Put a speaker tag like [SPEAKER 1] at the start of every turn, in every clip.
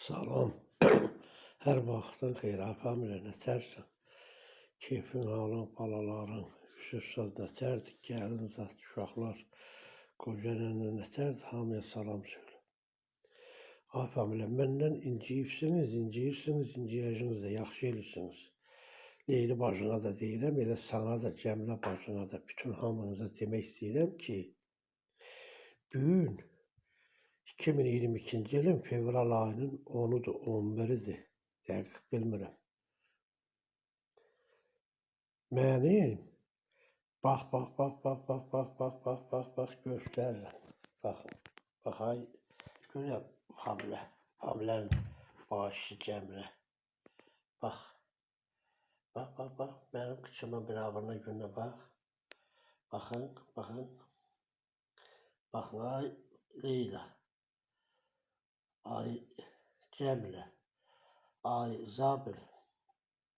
[SPEAKER 1] Salam. Hər vaxtın xeyir, familiyanə tərsən. Keyfin, halın, balaların, üsübsaz nətərdir, gəlin, zat, uşaqlar, qoca nənə nətərdir, hamıya salam söylə. Ay familiya, məndən inciyibsiniz, inciyirsiniz, inciyəciniz də, yaxşı eləyirsiniz. Leyli bacına da deyirəm, elə sana da, Cəmilə bacına da, bütün hamınıza demək istəyirəm ki, bugün 2022 yılın fevral ayının 10'udu, 11'idi. Dəqiq bilmirəm. Mənim bax, bax, bax, bax, bax, bax, bax, bax, bax, bax göstərirəm. Baxın, baxay, gözəl hamilə, hamilənin başı cəmrə. Bax, bax, bax, bax, mənim qıçımın bir abına günə bax. Baxın, baxın, baxın, ay, Leyla. Ay Cemile. Ay Zabil.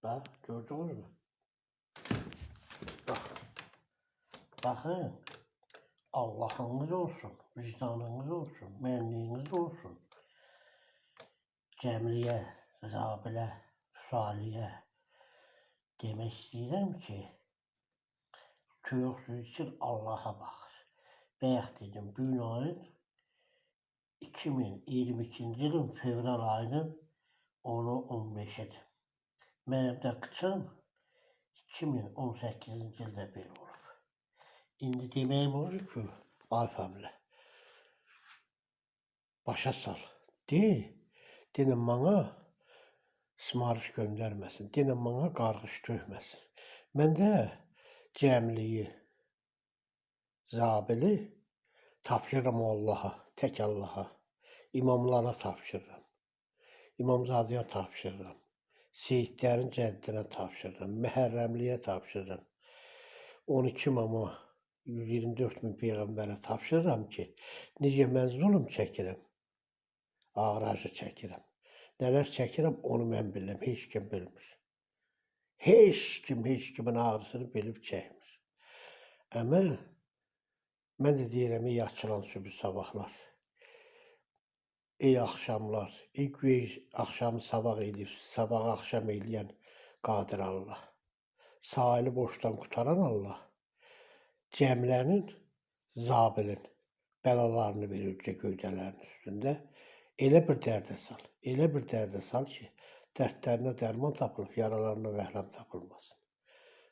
[SPEAKER 1] Bak gördünüz mü? Bakın. Bakın. Allah'ınız olsun. Vicdanınız olsun. Menliğiniz olsun. Cemliye, Zabile, Saliye demek istəyirəm ki, çoxsu için Allah'a baxır. Bayaq dedim, bu 2022-ci ilin fevral ayının 10-u 15-idir. Mənim qıçım 2018-ci ildə belə olub. İndi deməyim olur ki, ayfəmlə. Başa sal. De, denən bana simarış göndərməsin. Denən bana qarğış tökməsin. Mən də cəmliyi, zabili tapşırıram Allaha, tək Allaha. İmamlara tapşırıram. İmamzadəyə tapşırıram. Seyidlərin cəddinə tapşırıram. Məhərrəmliyə tapşırıram. 12 imama 124 min peyğəmbərə tapşırıram ki, necə mən zulm çəkirəm, ağır acı çəkirəm. Nələr çəkirəm, onu mən bilirəm, heç kim bilmir. Heç kim, heç kimin ağrısını bilib çəkmir. Amma mən də deyirəm, ey açılan sübü sabahlar, ey axşamlar, ey güey axşamı sabah edib, sabah axşam eləyən qadir Allah, sahili boşdan qutaran Allah, cəmlənin, zabilin bəlalarını verir uca gövdələrin üstündə. Elə bir dərdə sal, elə bir dərdə sal ki, dərdlərinə dərman tapılıb, yaralarına vəhləm tapılmasın.